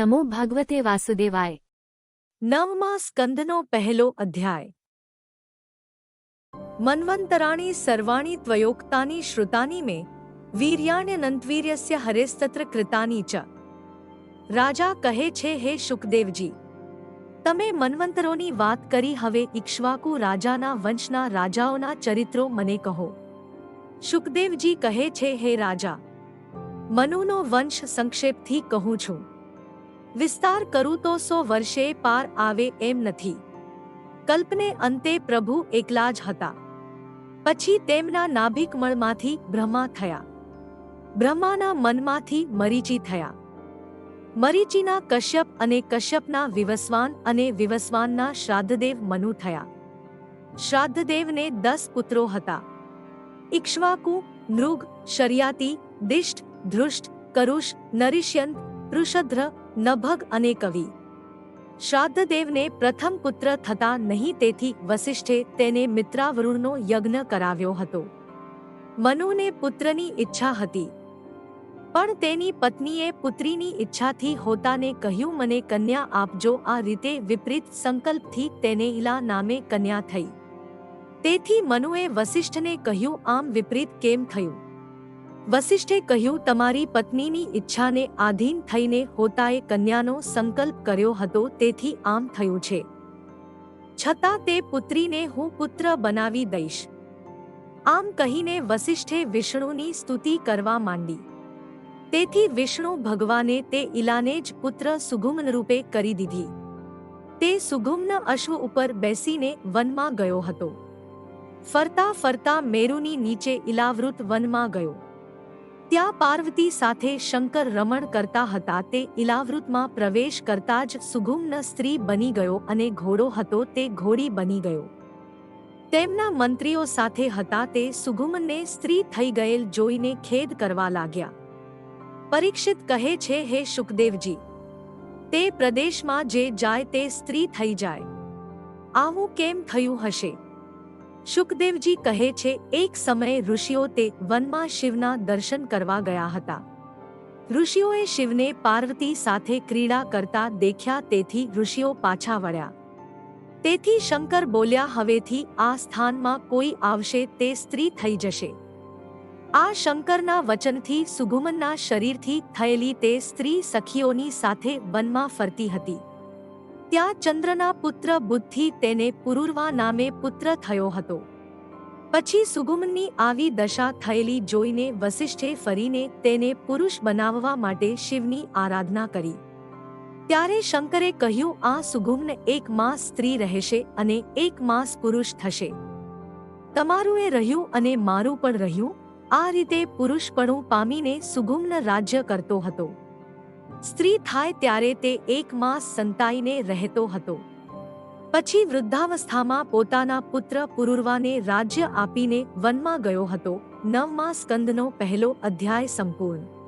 નમો ભગવતે વાસુદેવાય નવમા સ્કંદનો પહેલો અધ્યાય મન્વંતરાણી સર્વાણી ત્વયોક્તાની શ્રુતાની મે વીર્યાણ્યનંતવીર્યસ્ય હરેસ્તત્ર કૃતાની ચ રાજા કહે છે હે શુકદેવજી તમે મન્વંતરોની વાત કરી હવે ઇક્ષ્વાકુ રાજાના વંશના રાજાઓના ચરિત્રો મને કહો શુકદેવજી કહે છે હે રાજા મનુનો વંશ સંક્ષેપથી કહું છું વિસ્તાર કરું તો સો વર્ષે પાર આવે એમ નથી. કલ્પને અંતે પ્રભુ એકલા જ હતા. પછી તેમના નાભિકમળમાંથી બ્રહ્મા થયા. બ્રહ્માના મનમાંથી મરીચી થયા. મરીચીના કશ્યપ અને કશ્યપના વિવસ્વાન અને વિવસ્વાનના શ્રાદ્ધદેવ મનુ થયા. શ્રાદ્ધદેવને દસ પુત્રો હતા. ઇક્ષ્વાકુ નૃગ શર્યાતી, દિષ્ટ, ધૃષ્ટ, કરુષ, નરિષ્યંત, પૃષદ્ર નભગ અને કવિ. શ્રાદ્ધદેવને પ્રથમ પુત્ર થતા નહીં તેથી વસિષ્ઠે તેને મિત્રાવરુણનો યજ્ઞ કરાવ્યો હતો. મનુને પુત્રની ઈચ્છા હતી. પણ તેની પત્નીએ પુત્રીની ઈચ્છાથી હોતાને કહ્યું, મને કન્યા આપજો. આ રીતે વિપરીત સંકલ્પથી તેને ઇલા નામે કન્યા થઈ. તેથી મનુએ વસિષ્ઠને કહ્યું, આમ વિપરીત કેમ થયું? વસિષ્ઠે કહ્યું, તમારી પત્નીની ઈચ્છાને આધીન થઈને હોતાએ કન્યાનો સંકલ્પ કર્યો હતો, તેથી આમ થયું છે. છતાં તે પુત્રીને હું પુત્ર બનાવી દઈશ. આમ કહીને વસિષ્ઠે વિષ્ણુની સ્તુતિ કરવા માંડી. તેથી વિષ્ણુ ભગવાને તે ઇલાને જ પુત્ર સુગુમ્ન રૂપે કરી દીધી. તે સુગુમ્ન અશ્વ ઉપર બેસીને વનમાં ગયો હતો. ફરતા ફરતા મેરુની નીચે ઇલાવૃત વનમાં ગયો. ત્યાં પાર્વતી સાથે શંકર રમણ કરતા હતા. તે ઇલાવૃતમાં પ્રવેશ કરતા જ સુગુમ્ન સ્ત્રી બની ગયો અને ઘોડો હતો. તે ઘોડી બની ગયો. તેમના મંત્રીઓ સાથે હતા. તે સુગુમનને સ્ત્રી થઈ ગયેલ જોઈને ખેદ કરવા લાગ્યા. પરીક્ષિત કહે છે, હે શુકદેવજી તે પ્રદેશમાં જે જાય તે સ્ત્રી થઈ જાય. આવું કેમ થયું હશે? શુકદેવજી કહે છે, એક સમયે ઋષિઓ તે વનમાં શિવના દર્શન કરવા ગયા હતા. ઋષિઓએ શિવને પાર્વતી સાથે ક્રીડા કરતા દેખ્યા તેથી ઋષિઓ પાછા વળ્યા. તેથી શંકર બોલ્યા, હવેથી આ સ્થાનમાં કોઈ આવશે તે સ્ત્રી થઈ જશે. આ શંકરના વચનથી સુગુમનના શરીરથી થયેલી તે સ્ત્રી સખીઓની સાથે વનમાં ફરતી હતી. ત્યાં ચંદ્રના પુત્ર બુદ્ધિ તેને પુરુરવા નામે પુત્ર થયો હતો. પછી સુગુમનની આવી દશા થયેલી જોઈને વસિષ્ઠે ફરીને તેને પુરુષ બનાવવા માટે શિવની આરાધના કરી. ત્યારે શંકરે કહ્યું, આ સુગુમ્ન એક માસ સ્ત્રી રહેશે અને એક માસ પુરુષ થશે. તમારું એ રહ્યું અને મારું પણ રહ્યું. આ રીતે પુરુષપણું પામીને સુગુમ્ન રાજ્ય કરતો હતો. સ્ત્રી થાય ત્યારે તે એક માસ સંતાઈને રહેતો હતો. પછી વૃદ્ધાવસ્થામાં પોતાના પુત્ર પુરુરવાને રાજ્ય આપીને વનમાં ગયો હતો. નવમા સ્કંદનો પહેલો અધ્યાય સંપૂર્ણ.